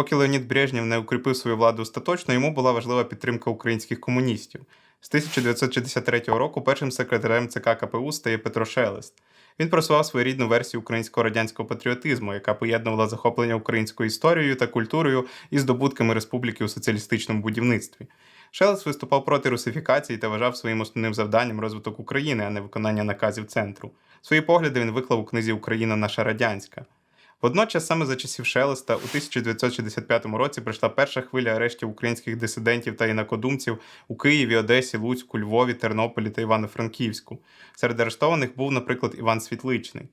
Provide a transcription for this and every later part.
Поки Леонід Брежнєв не укріпив свою владу остаточно, йому була важлива підтримка українських комуністів. З 1963 року першим секретарем ЦК КПУ стає Петро Шелест. Він просував своєрідну версію українського радянського патріотизму, яка поєднувала захоплення українською історією та культурою і здобутками республіки у соціалістичному будівництві. Шелест виступав проти русифікації та вважав своїм основним завданням розвиток України, а не виконання наказів центру. Свої погляди він виклав у книзі Україна наша радянська. Водночас, саме за часів Шелеста, у 1965 році прийшла перша хвиля арештів українських дисидентів та інакодумців у Києві, Одесі, Луцьку, Львові, Тернополі та Івано-Франківську. Серед арештованих був, наприклад, Іван Світличний.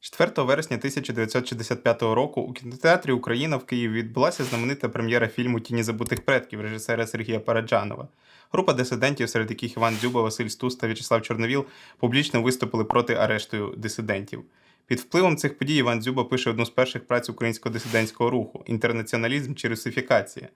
4 вересня 1965 року у кінотеатрі Україна в Києві відбулася знаменита прем'єра фільму Тіні забутих предків режисера Сергія Параджанова. Група дисидентів, серед яких Іван Дзюба, Василь Стус та В'ячеслав Чорновіл, публічно виступили проти арешту дисидентів. Під впливом цих подій Іван Дзюба пише одну з перших праць українського дисидентського руху інтернаціоналізм чи русифікація.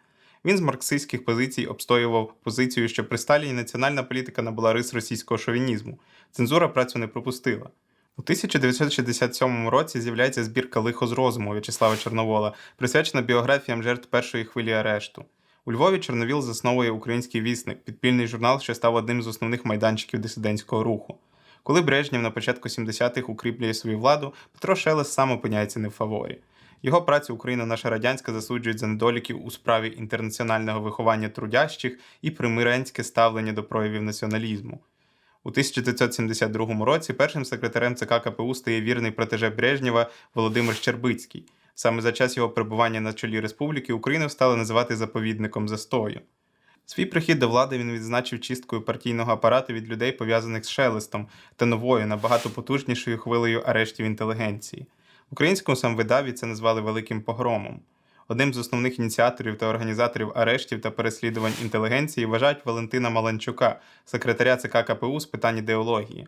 Він з марксистських позицій обстоював позицію, що при Сталіні національна політика набула рис російського шовінізму. Цензура працю не пропустила. У 1967 році з'являється збірка Лихо з розуму В'ячеслава Чорновола, присвячена біографіям жертв першої хвилі арешту. У Львові Чорновіл засновує український вісник, підпільний журнал, що став одним з основних майданчиків дисидентського руху. Коли Брежнєв на початку 70-х укріплює свою владу, Петро Шелест сам опиняється не в фаворі. Його працю Україна наша радянська засуджують за недоліків у справі інтернаціонального виховання трудящих і примиренське ставлення до проявів націоналізму. У 1972 році першим секретарем ЦК КПУ стає вірний протеже Брежнєва Володимир Щербицький. Саме за час його перебування на чолі республіки Україну стали називати заповідником застою. Свій прихід до влади він відзначив чисткою партійного апарату від людей, пов'язаних з шелестом та новою, набагато потужнішою хвилею арештів інтелігенції. В українському самвидаві це назвали великим погромом. Одним з основних ініціаторів та організаторів арештів та переслідувань інтелігенції вважають Валентина Маланчука, секретаря ЦК КПУ з питань ідеології.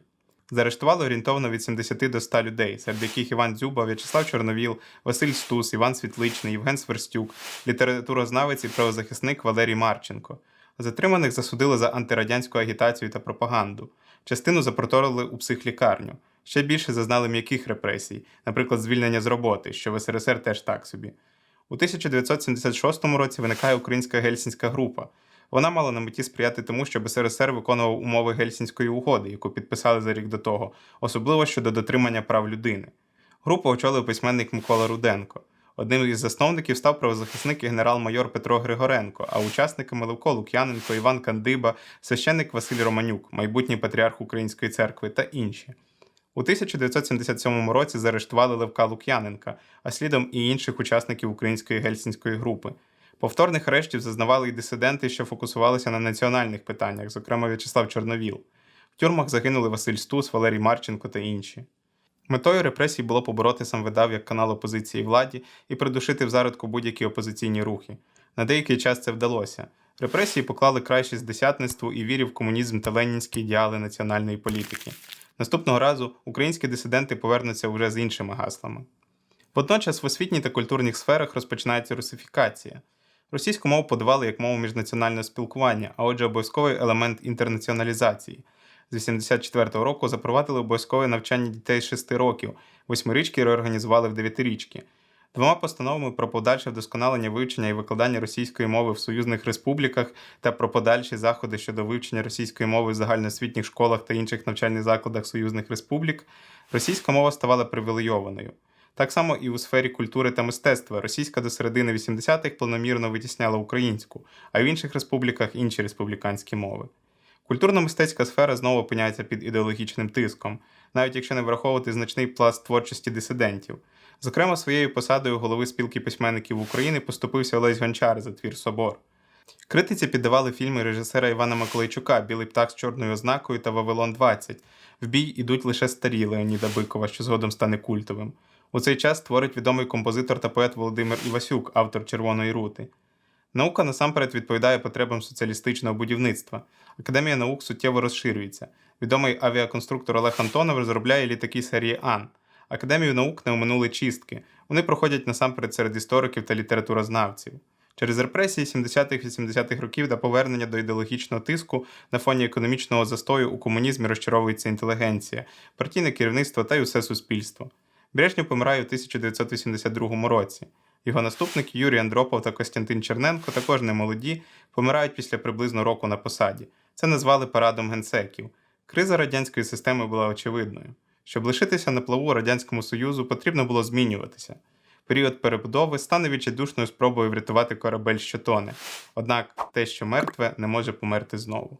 Заарештували орієнтовно від 70 до 100 людей, серед яких Іван Дзюба, В'ячеслав Чорновіл, Василь Стус, Іван Світличний, Євген Сверстюк, літературознавець і правозахисник Валерій Марченко. Затриманих засудили за антирадянську агітацію та пропаганду. Частину запроторили у психлікарню. Ще більше зазнали м'яких репресій, наприклад, звільнення з роботи, що в СРСР теж так собі. У 1976 році виникає українська гельсінська група. Вона мала на меті сприяти тому, щоб СРСР виконував умови Гельсінської угоди, яку підписали за рік до того, особливо щодо дотримання прав людини. Групу очолив письменник Микола Руденко. Одним із засновників став правозахисник і генерал-майор Петро Григоренко, а учасниками Левко Лук'яненко, Іван Кандиба, священник Василь Романюк, майбутній патріарх Української церкви та інші. У 1977 році заарештували Левка Лук'яненка, а слідом і інших учасників української гельсінської групи. Повторних арештів зазнавали й дисиденти, що фокусувалися на національних питаннях, зокрема В'ячеслав Чорновіл. В тюрмах загинули Василь Стус, Валерій Марченко та інші. Метою репресій було побороти сам видав як канал опозиції владі і придушити в зародку будь-які опозиційні рухи. На деякий час це вдалося. Репресії поклали крайшість десятництву і вірі в комунізм та ленінські ідеали національної політики. Наступного разу українські дисиденти повернуться вже з іншими гаслами. Водночас в освітній та культурних сферах розпочинається русифікація. Російську мову подавали як мову міжнаціонального спілкування, а отже, обов'язковий елемент інтернаціоналізації. З 84-го року запровадили обов'язкове навчання дітей з 6 років, восьмирічки реорганізували в дев'ятирічки. Двома постановами про подальше вдосконалення вивчення і викладання російської мови в союзних республіках та про подальші заходи щодо вивчення російської мови в загальноосвітніх школах та інших навчальних закладах союзних республік, російська мова ставала привілейованою. Так само і у сфері культури та мистецтва російська до середини 80-х планомірно витісняла українську, а в інших республіках інші республіканські мови. Культурно-мистецька сфера знову опиняється під ідеологічним тиском, навіть якщо не враховувати значний пласт творчості дисидентів. Зокрема, своєю посадою голови спілки письменників України поступився Олесь Гончар за твір Собор. Критиці піддавали фільми режисера Івана Миколайчука Білий птах з чорною ознакою та Вавилон 20. В бій ідуть лише старі Леоніда Бикова, що згодом стане культовим. У цей час творить відомий композитор та поет Володимир Івасюк, автор Червоної рути. Наука насамперед відповідає потребам соціалістичного будівництва. Академія наук суттєво розширюється. Відомий авіаконструктор Олег Антонов розробляє літаки серії Ан. Академію наук не оминули чистки. Вони проходять насамперед серед істориків та літературознавців. Через репресії 70-х-80-х років та повернення до ідеологічного тиску на фоні економічного застою у комунізмі розчаровується інтелігенція, партійне керівництво та й усе суспільство. Брежнєв помирає у 1982 році. Його наступники Юрій Андропов та Костянтин Черненко, також не молоді, помирають після приблизно року на посаді. Це назвали парадом генсеків. Криза радянської системи була очевидною. Щоб лишитися на плаву Радянському Союзу, потрібно було змінюватися. Період перебудови стане відчайдушною спробою врятувати корабель, що тоне. Однак те, що мертве, не може померти знову.